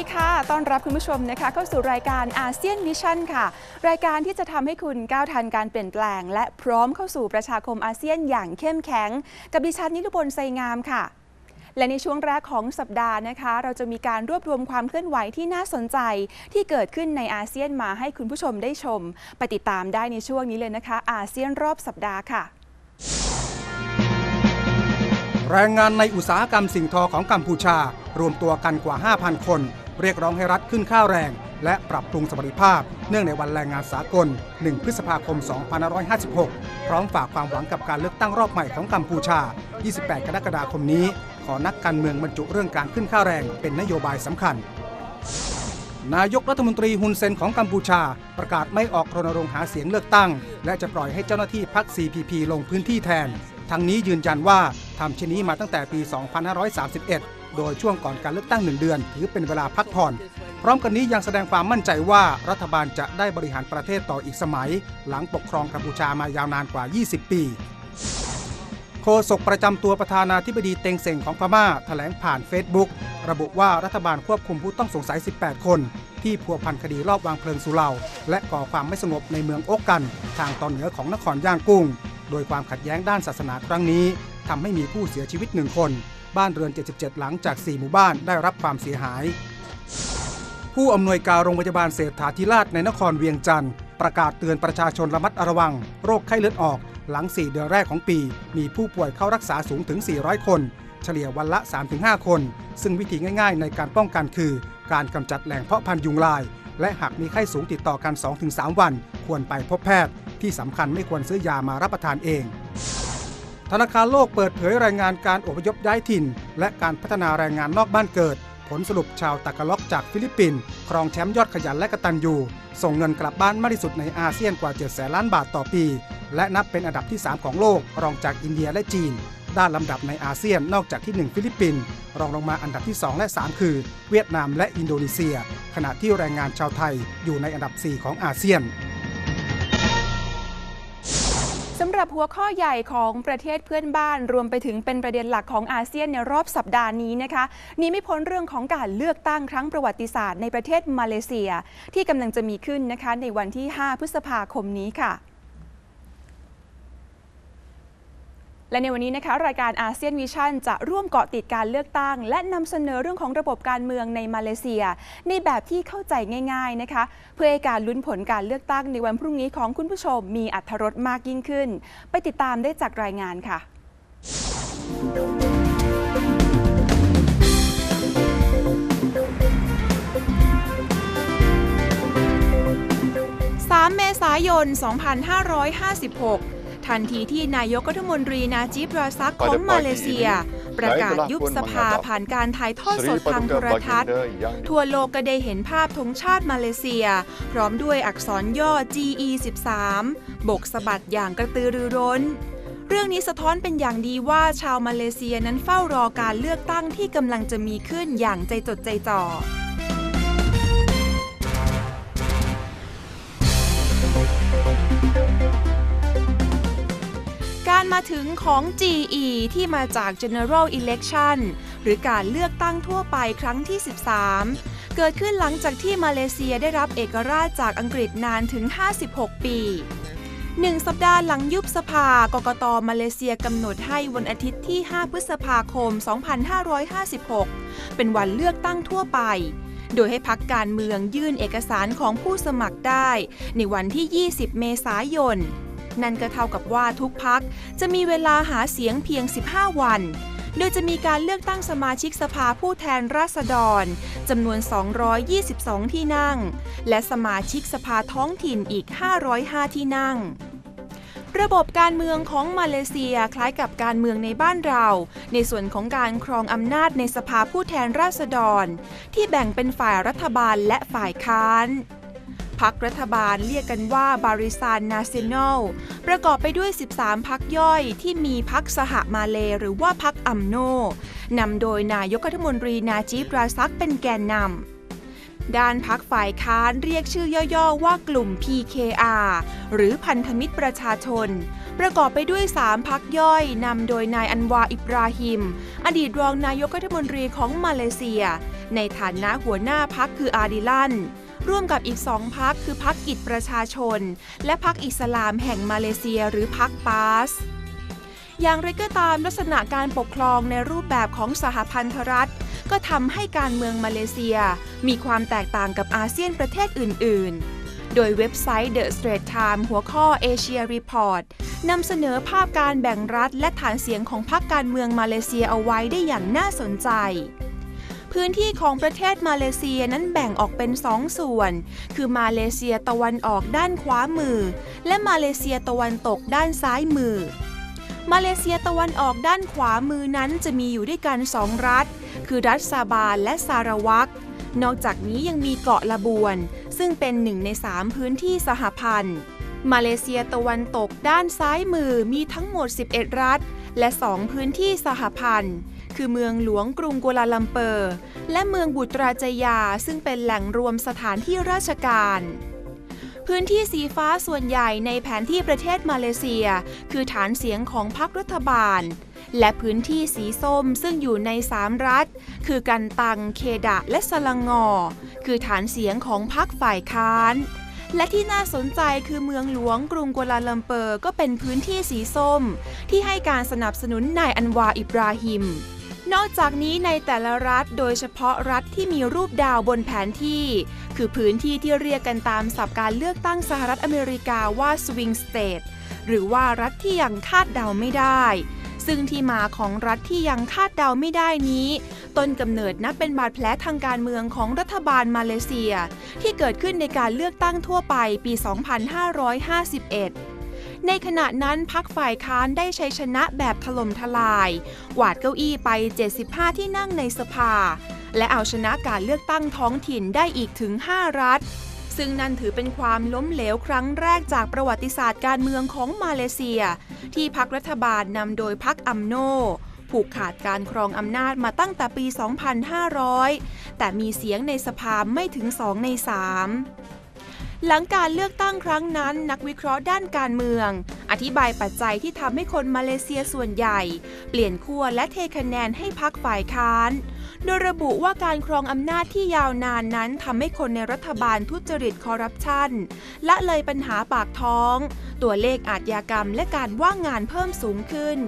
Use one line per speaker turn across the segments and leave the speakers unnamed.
ดีค่ะ ต้อนรับคุณผู้ชมนะคะเข้าสู่รายการอาเซียนมิชชั่นค่ะ รายการที่จะทำให้คุณก้าวทันการเปลี่ยนแปลง และพร้อมเข้าสู่ประชาคมอาเซียนอย่างเข้มแข็ง กับดิฉันนิรุบลไซงามค่ะ และในช่วงแรกของสัปดาห์นะคะ เราจะมีการรวบรวมความเคลื่อนไหวที่น่าสนใจ ที่เกิดขึ้นในอาเซียนมาให้คุณผู้ชมได้ชม ไปติดตามได้ในช่วงนี้เลยนะคะ อาเซียนรอบสัปดาห์ค่ะ
แรงงานในอุตสาหกรรมสิ่งทอของกัมพูชารวมตัวกันกว่า 5,000 คน เรียกร้องให้รัฐขึ้นค่าแรง และปรับปรุงสวัสดิภาพ เนื่องในวันแรงงานสากล 1 พฤษภาคม 2556 พร้อมฝากความหวังกับการเลือกตั้งรอบใหม่ของกัมพูชา 28 กรกฎาคมนี้ ขอนักการเมืองบรรจุเรื่องการขึ้นค่าแรงเป็นนโยบายสำคัญนายกรัฐมนตรีฮุนเซนของกัมพูชา ประกาศไม่ออกรณรงค์หาเสียงเลือกตั้ง และจะปล่อยให้เจ้าหน้าที่พรรค CPP ลงพื้นที่แทน ทั้งนี้ยืนยันว่าทำเช่นนี้มาตั้งแต่ปี 2531 โดยช่วงก่อนการเลือกตั้งหนึ่งเดือน ถือเป็นเวลาพักผ่อน พร้อมกันนี้ยังแสดงความมั่นใจว่ารัฐบาลจะได้บริหารประเทศต่ออีกสมัย หลังปกครองกัมพูชามายาวนานกว่า 20 ปีโฆษกประจำตัวประธานาธิบดีเต็งเซ็งของพม่าแถลงผ่านเฟซบุ๊กระบุว่ารัฐบาลควบคุมผู้ต้องสงสัย 18 คน ที่พัวพันคดีรอบวางเพลิงสุเหร่าและก่อความไม่สงบในเมืองโอกกัน ทางตอนเหนือของนครย่างกุ้ง โดยความขัดแย้งด้านศาสนาครั้งนี้ทำให้มีผู้เสียชีวิตหนึ่งคน บ้านเรือน 77 หลังจาก 4 หมู่บ้านได้รับความเสียหาย ผู้อำนวยการโรงพยาบาลเศรษฐาธิราชในนครเวียงจันทร์ประกาศเตือนประชาชนระมัดระวัง โรคไข้เลือดออก หลัง 4 เดือนแรกของปี มีผู้ป่วยเข้ารักษาสูงถึง 400 คน เฉลี่ยวันละ 3-5 คน ซึ่งวิธีง่าย ๆ ในการป้องกันคือ การกำจัดแหล่งเพาะพันธุ์ยุงลาย และหากมีไข้สูงติดต่อกัน 2-3 วัน ควรไปพบแพทย์ ที่สำคัญไม่ควรซื้อยามารับประทานเอง ธนาคารโลกเปิดเผยรายงานการอพยพย้ายถิ่น และการพัฒนาแรงงานนอกบ้านเกิด ผลสรุปชาวตากาล็อกจากฟิลิปปินส์ครองแชมป์ยอดขยันและกระตัญญูส่งเงินกลับบ้านมากที่สุดในอาเซียนกว่า7แสนล้านบาทต่อปี และนับเป็นอันดับที่ 3 ของโลก รองจากอินเดียและจีน ด้านลำดับในอาเซียนนอกจากที่ 1 ฟิลิปปินส์รองลงมาอันดับที่ 2 และ 3 คือ เวียดนามและอินโดนีเซีย ขณะที่แรงงานชาวไทยอยู่ในอันดับ 4 ของอาเซียน
หรับหัวข้อใหญ่ของประเทศเพื่อนบ้าน รวมไปถึงเป็นประเด็นหลักของอาเซียนในรอบสัปดาห์นี้นะคะนี้ไม่พ้นเรื่องของการเลือกตั้งครั้งประวัติศาสตร์ในประเทศมาเลเซีย ที่กำลังจะมีขึ้นนะคะในวันที่ 5 พฤษภาคมนี้ค่ะ และในวันนี้นะคะรายการอาเซียนวิชั่นจะร่วมเกาะติดการเลือกตั้ง และนำเสนอเรื่องของระบบการเมืองในมาเลเซีย ในแบบที่เข้าใจง่ายๆนะคะ เพื่อให้การลุ้นผลการเลือกตั้งในวันพรุ่งนี้ของคุณผู้ชมมีอัธรสมากยิ่งขึ้น ไปติดตามได้จากรายงานค่ะ3เมษายน 2556 ทันทีที่นายกรัฐมนตรีนาจิบราซักของมาเลเซีย ประกาศยุบสภาผ่านการถ่ายทอดสดทางโทรทัศน์ ทั่วโลกก็ได้เห็นภาพธงชาติมาเลเซีย พร้อมด้วยอักษรย่อ GE 13 บกสะบัดอย่างกระตือรือร้นเรื่องนี้สะท้อนเป็นอย่างดีว่าชาวมาเลเซียนั้นเฝ้ารอการเลือกตั้งที่กำลังจะมีขึ้นอย่างใจจดใจจ่อ มาถึงของ GE ที่มาจาก General Election หรือการเลือกตั้งทั่วไปครั้งที่ 13 เกิดขึ้นหลังจากที่มาเลเซียได้รับเอกราชจากอังกฤษนานถึง 56 ปีหนึ่งสัปดาห์หลังยุบสภากกตมาเลเซียกำหนดให้วันอาทิตย์ที่ 5 พฤษภาคม 2556 เป็นวันเลือกตั้งทั่วไป โดยให้พักการเมืองยื่นเอกสารของผู้สมัครได้ ในวันที่ 20 เมษายน นั่นก็เท่ากับว่าทุกพัก จะมีเวลาหาเสียงเพียง 15 วัน โดยจะมีการเลือกตั้งสมาชิกสภาผู้แทนราษฎรจำนวน 222 ที่นั่ง และสมาชิกสภาท้องถิ่นอีก 505 ที่นั่งระบบการเมืองของมาเลเซียคล้ายกับการเมืองในบ้านเรา ในส่วนของการครองอำนาจในสภาผู้แทนราษฎร ที่แบ่งเป็นฝ่ายรัฐบาลและฝ่ายค้าน พักรัฐบาลเรียกกันว่าบาริซานนาเซนอลประกอบไปด้วย 13 พักย่อยที่มีพักสหมาเลหรือว่าพักอัมโนนำโดยนายกรัฐมนตรีนาจิบราซักเป็นแกนนำด้านพักฝ่ายค้านเรียกชื่อย่อๆ ว่ากลุ่ม PKR หรือพันธมิตรประชาชน ประกอบไปด้วย 3 พักย่อยนำโดยนายอันวาอิบราฮิม อดีตรองนายกรัฐมนตรีของมาเลเซีย ในฐานะหัวหน้าพักคืออาดิลัน ร่วมกับอีกสองพักคือพักกิจประชาชน และพักอิสลามแห่งมาเลเซียหรือพักปาสอย่างไรก็ตามลักษณะการปกครองในรูปแบบของสหพันธรัฐ ก็ทำให้การเมืองมาเลเซีย มีความแตกต่างกับอาเซียนประเทศอื่น ๆ โดยเว็บไซต์ The Straits Times หัวข้อ Asia Report นำเสนอภาพการแบ่งรัฐและฐานเสียงของพรรคการเมืองมาเลเซียเอาไว้ได้อย่างน่าสนใจ พื้นที่ของประเทศมาเลเซียนั้นแบ่งออกเป็นสองส่วน คือมาเลเซียตะวันออกด้านขวามือ และมาเลเซียตะวันตกด้านซ้ายมือ มาเลเซียตะวันออกด้านขวามือนั้นจะมีอยู่ด้วยกันสองรัฐ คือรัฐซาบานและซาราวักนอกจากนี้ยังมีเกาะละบวน ซึ่งเป็นหนึ่งในสามพื้นที่สหพันธ์ มาเลเซียตะวันตกด้านซ้ายมือมีทั้งหมด 11 รัฐ และ 2 พื้นที่สหพันธ์ คือเมืองหลวงกรุงกัวลาลัมเปอร์ และเมืองบุตราจยาซึ่งเป็นแหล่งรวมสถานที่ราชการพื้นที่สีฟ้าส่วนใหญ่ในแผนที่ประเทศมาเลเซีย คือฐานเสียงของพรรครัฐบาล และพื้นที่สีส้มซึ่งอยู่ในสามรัฐ คือกันตัง เคดะ และสลังงอ คือฐานเสียงของพรรคฝ่ายค้าน และที่น่าสนใจคือเมืองหลวงกรุงกัวลาลัมเปอร์ก็เป็นพื้นที่สีส้ม ที่ให้การสนับสนุนนายอันวาอิบราฮิม นอกจากนี้ในแต่ละรัฐโดยเฉพาะรัฐที่มีรูปดาวบนแผนที่ คือพื้นที่ที่เรียกกันตามศัพท์การเลือกตั้งสหรัฐอเมริกาว่า swing state หรือว่ารัฐที่ยังคาดเดาไม่ได้ ซึ่งที่มาของรัฐที่ยังคาดเดาไม่ได้นี้ ต้นกำเนิดนับเป็นบาดแผลทางการเมืองของรัฐบาลมาเลเซีย ที่เกิดขึ้นในการเลือกตั้งทั่วไปปี 2551 ในขณะนั้นพักฝ่ายค้านได้ชัยชนะแบบถล่มทลายกวาดเก้าอี้ไป 75 ที่นั่งในสภา และเอาชนะการเลือกตั้งท้องถิ่นได้อีกถึง 5 รัฐ ซึ่งนั่นถือเป็นความล้มเหลวครั้งแรกจากประวัติศาสตร์การเมืองของมาเลเซีย ที่พักรัฐบาลนำโดยพักอัมโนผูกขาดการครองอำนาจมาตั้งแต่ปี 2500 แต่มีเสียงในสภาไม่ถึง 2 ใน 3 หลังการเลือกตั้งครั้งนั้น นักวิเคราะห์ด้านการเมือง อธิบายปัจจัยที่ทำให้คนมาเลเซียส่วนใหญ่ เปลี่ยนขั้วและเทคะแนนให้พักฝ่ายค้าน โดยระบุว่าการครองอำนาจที่ยาวนานนั้นทำให้คนในรัฐบาลทุจริตคอร์รัปชันละเลยปัญหาปากท้อง ตัวเลขอาชญากรรมและการว่างงานเพิ่มสูงขึ้น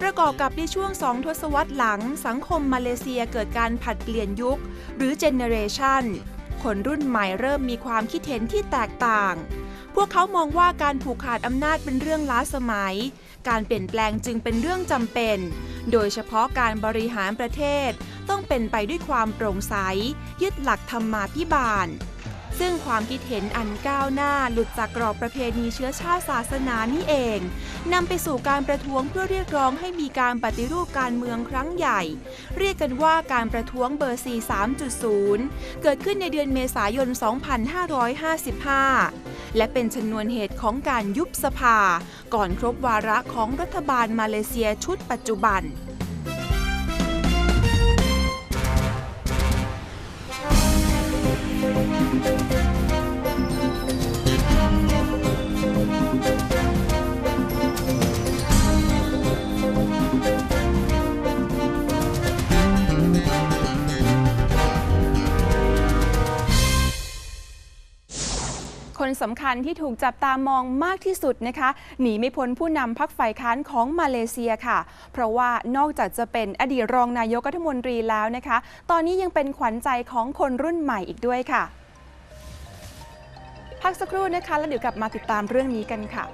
ประกอบกับในช่วงสองทศวรรษหลัง สังคมมาเลเซียเกิดการผัดเปลี่ยนยุค หรือเจเนเรชัน คนรุ่นใหม่เริ่มมีความคิดเห็นที่แตกต่าง พวกเขามองว่าการผูกขาดอำนาจเป็นเรื่องล้าสมัย การเปลี่ยนแปลงจึงเป็นเรื่องจำเป็น โดยเฉพาะการบริหารประเทศ ต้องเป็นไปด้วยความโปร่งใส ยึดหลักธรรมาภิบาล ซึ่งความคิดเห็นอันก้าวหน้าหลุดจากกรอบประเพณีเชื้อชาติศาสนานี่เองนำไปสู่การประท้วงเพื่อเรียกร้องให้มีการปฏิรูปการเมืองครั้งใหญ่ เรียกกันว่าการประท้วงเบอร์ 43.0 เกิดขึ้นในเดือนเมษายน 2555 และเป็นชนวนเหตุของการยุบสภา ก่อนครบวาระของรัฐบาลมาเลเซียชุดปัจจุบัน คนสำคัญที่ถูกจับตามองมากที่สุดนะคะ หนีไม่พ้นผู้นำพักฝ่ายค้านของมาเลเซียค่ะ เพราะว่านอกจากจะเป็นอดีตรองนายกรัฐมนตรีแล้วนะคะ ตอนนี้ยังเป็นขวัญใจของคนรุ่นใหม่อีกด้วยค่ะ พักสักครู่นะคะ แล้วเดี๋ยวกลับมาติดตามเรื่องนี้กันค่ะ